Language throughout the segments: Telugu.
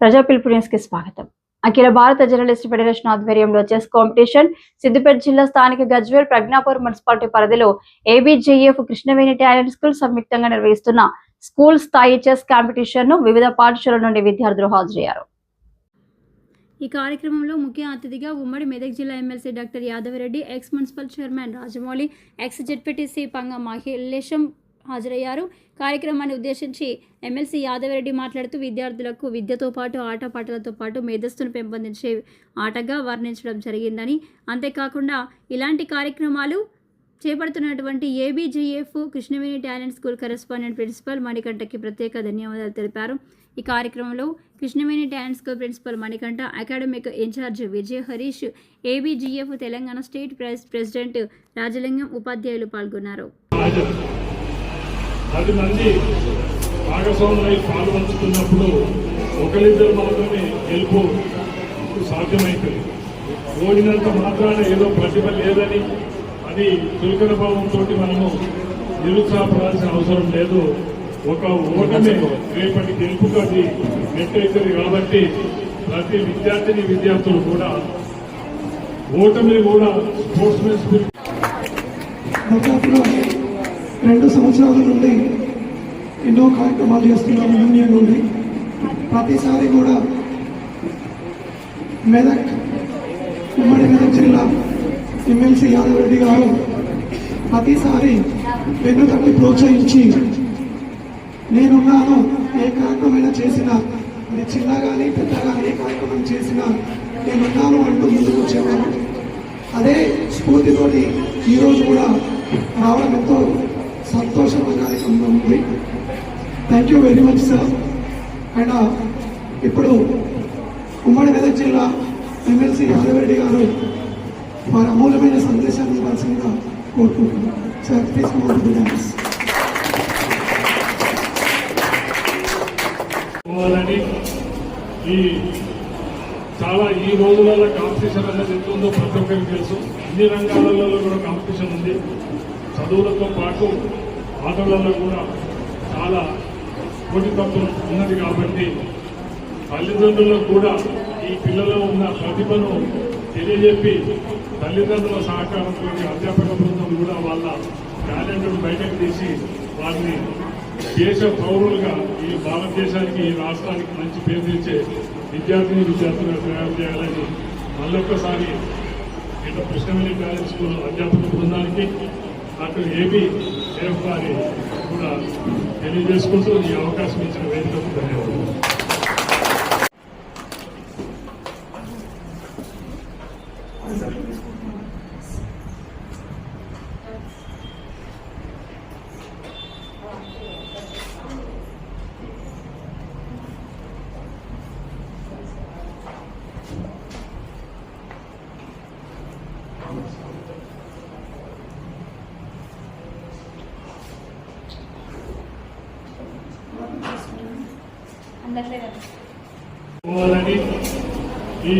ప్రజా పిలుపు న్యూస్కి స్వాగతం. అఖిల భారత జర్నలిస్ట్ ఫెడరేషన్ ఆధ్వర్యంలో చెస్ కాంపిటీషన్ సిద్దిపేట జిల్లా స్థానిక గజ్వేల్ ప్రజ్ఞాపూర్ మున్సిపాలిటీ పరిధిలో ఏబిజేఎఫ్ కృష్ణవేణి టాలెంట్ స్కూల్ సంయుక్తంగా నిర్వహిస్తున్న స్కూల్ స్థాయి చెస్ కాంపిటీషన్ను వివిధ పాఠశాలల నుండి విద్యార్థులు హాజరయ్యారు. ఈ కార్యక్రమంలో ముఖ్య అతిథిగా ఉమ్మడి మెదక్ జిల్లా MLC doctor Yadavareddy ex municipal chairman Rajamouli ex ZPTC Panga Mahilesham హాజరయ్యారు. కార్యక్రమాన్ని ఉద్దేశించి ఎమ్మెల్సీ యాదవరెడ్డి మాట్లాడుతూ విద్యార్థులకు విద్యతో పాటు ఆటపాటలతో పాటు మేధస్సును పెంపొందించే ఆటగా వర్ణించడం జరిగిందని. అంతేకాకుండా ఇలాంటి కార్యక్రమాలు చేపడుతున్నటువంటి ABGF Krishnaveni talent school correspondent principal మణికంఠకి ప్రత్యేక ధన్యవాదాలు తెలిపారు. ఈ కార్యక్రమంలో Krishnaveni talent school principal Manikanta academic incharge Vijaya Harish ABGF Telangana state press president Rajalingam ఉపాధ్యాయులు పాల్గొన్నారు. పది మంది భాగస్వాములై పాల్పంచుకున్నప్పుడు ఒకరిద్దరు మాత్రమే గెలుపు సాధ్యమవుతుంది ఓడినంత మాత్రాన ఏదో ప్రతిభ లేదని అది చులకన భావంతో మనము నిరుత్సాహపడాల్సిన అవసరం లేదు. ఒక ఓటమే రేపటి గెలుపుకు అది నెట్టయితుంది కాబట్టి ప్రతి విద్యార్థిని విద్యార్థులు కూడా ఓటమి కూడా స్పోర్ట్స్ మెన్ స్పిరిట్ రెండు సంవత్సరాల నుండి ఎన్నో కార్యక్రమాలు చేస్తున్నాము యూనియన్ నుండి. ప్రతిసారి కూడా మెదక్ ఉమ్మడి మెదక్ జిల్లా ఎమ్మెల్సీ యాదవ్ రెడ్డి గారు ప్రతిసారి వెన్నుతట్టి ప్రోత్సహించి నేనున్నాను ఏ కార్యక్రమైనా చేసినా అది చిన్న కానీ పెద్ద కానీ ఏ కార్యక్రమం చేసినా నేనున్నాను అంటూ ముందుకు వచ్చేవాడు అదే స్ఫూర్తితోటి ఈరోజు కూడా రావడం ఎంతో ఉంది thank you very much sir and ఇప్పుడు ఉమ్మడి మెదక్ జిల్లా ఎమ్మెల్సీ యాదవరెడ్డి గారు వారి అమూల్యమైన సందేశాన్ని ఇవ్వాల్సిందిగా కోరుకుంటున్నాను. సార్ ప్లీజ్ పోవాలని ఈ చాలా ఈ రోజులలో కాంపిటీషన్ అనేది ఎంత ఉందో ప్రతి ఒక్కరికి తెలుసు. అన్ని రంగాలలో కూడా కాంపిటీషన్ ఉంది. చదువులతో పాటు ఆటలలో కూడా చాలా పోటీతత్వం ఉన్నది కాబట్టి తల్లిదండ్రులకు కూడా ఈ పిల్లల్లో ఉన్న ప్రతిభను తెలియజెప్పి తల్లిదండ్రుల సహకారంతో అధ్యాపక బృందం కూడా వాళ్ళ టాలెంట్ను బయటకు తీసి వారిని దేశ పౌరులుగా ఈ భారతదేశానికి ఈ రాష్ట్రానికి మంచి పేరు తెచ్చే విద్యార్థిని విద్యార్థులుగా తయారు చేయాలని మళ్ళొక్కసారి ఇటు కృష్ణవేణి కాలేజ్ స్కూల్ అధ్యాపక బృందానికి అటు ఏబీ సేఫ్ గారి కూడా తెలియజేసుకుంటూ ఈ అవకాశం ఇచ్చిన వేదికకు ఈ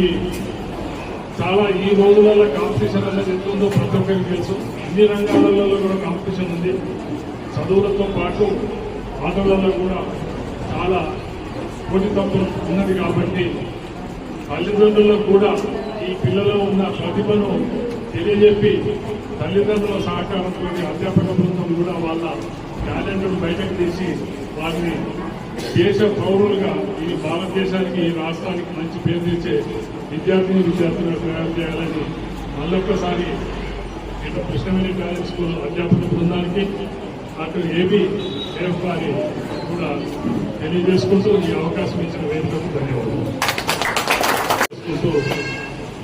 చాలా ఈ రోజులలో కాంపిటీషన్ అనేది ఎంత ఉందో ప్రతి ఒక్కరికి తెలుసు. అన్ని రంగాలలో కూడా కాంపిటీషన్ ఉంది. చదువులతో పాటు ఆటలలో కూడా చాలా పోటీతత్వం ఉన్నది కాబట్టి తల్లిదండ్రులకు కూడా ఈ పిల్లలో ఉన్న ప్రతిభను తెలియజెప్పి తల్లిదండ్రుల సహకారంతో అధ్యాపక బృందం కూడా వాళ్ళ టాలెంట్ను బయటకు తీసి వారిని దేశ పౌరులుగా ఈ భారతదేశానికి ఈ రాష్ట్రానికి మంచి పేరు తెచ్చే విద్యార్థిని విద్యార్థులుగా తయారు చేయాలని మళ్ళొక్కసారి ఇక్కడ కృష్ణవేణి టాలెంట్ స్కూల్ అధ్యాపక బృందానికి అటు ఏబీ దేవ్ గారి కూడా తెలియజేసుకుంటూ ఈ అవకాశం ఇచ్చిన వేదికకు ధన్యవాదాలు.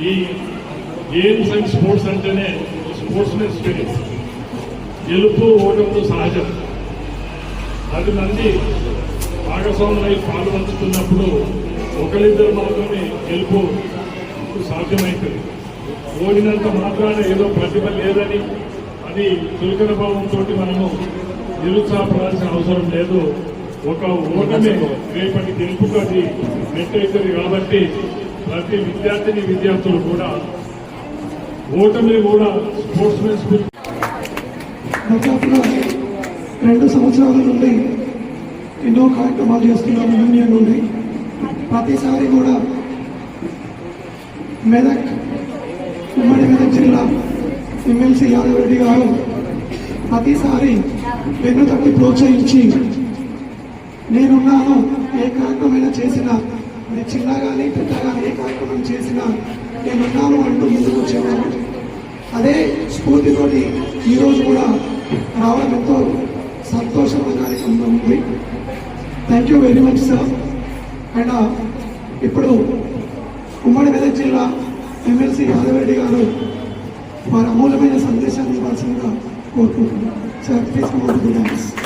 ఈ గేమ్స్ అండ్ స్పోర్ట్స్ అంటేనే స్పోర్ట్స్ మెన్ స్పిరిట్. గెలుపు ఓటములు సహజం. పది మంది భాగస్వాములై పాలు పంచుతున్నప్పుడు ఒకరిద్దరు మాత్రమే గెలుపు సాధ్యమవుతుంది ఓడినంత మాత్రాన ఏదో ప్రతిభ లేదని అది చులకన భావంతో మనము నిరుత్సాహపడాల్సిన అవసరం లేదు. ఒక ఓటమే రేపటి గెలుపుకు అది మెట్టయితుంది కాబట్టి ప్రతి విద్యార్థిని విద్యార్థులు కూడా ఓటమి కూడా స్పోర్ట్స్ మెన్ స్పిరిట్ రెండు సంవత్సరాల నుండి ఎన్నో కార్యక్రమాలు చేస్తున్నాము యూనియన్ నుండి. ప్రతిసారి కూడా మెదక్ ఉమ్మడి మెదక్ జిల్లా ఎమ్మెల్సీ యాదవ్ రెడ్డి గారు ప్రతిసారి వెన్ను తట్టి ప్రోత్సహించి నేనున్నాను ఏ కార్యక్రమైనా చేసినా అది చిన్న కానీ పెద్ద కానీ ఏ కార్యక్రమం చేసినా నేనున్నాను అంటూ ముందుకు వచ్చేవాడు అదే స్ఫూర్తితోటి ఈరోజు కూడా రావడం ఎంతో ఉంది thank you very much sir and ఇప్పుడు ఉమ్మడి మెదక్ జిల్లా ఎమ్మెల్సీ యాదవరెడ్డి గారు వారి అమూల్యమైన సందేశాన్ని ఇవ్వాల్సిందిగా కోరుకుంటున్నాను. Sir please come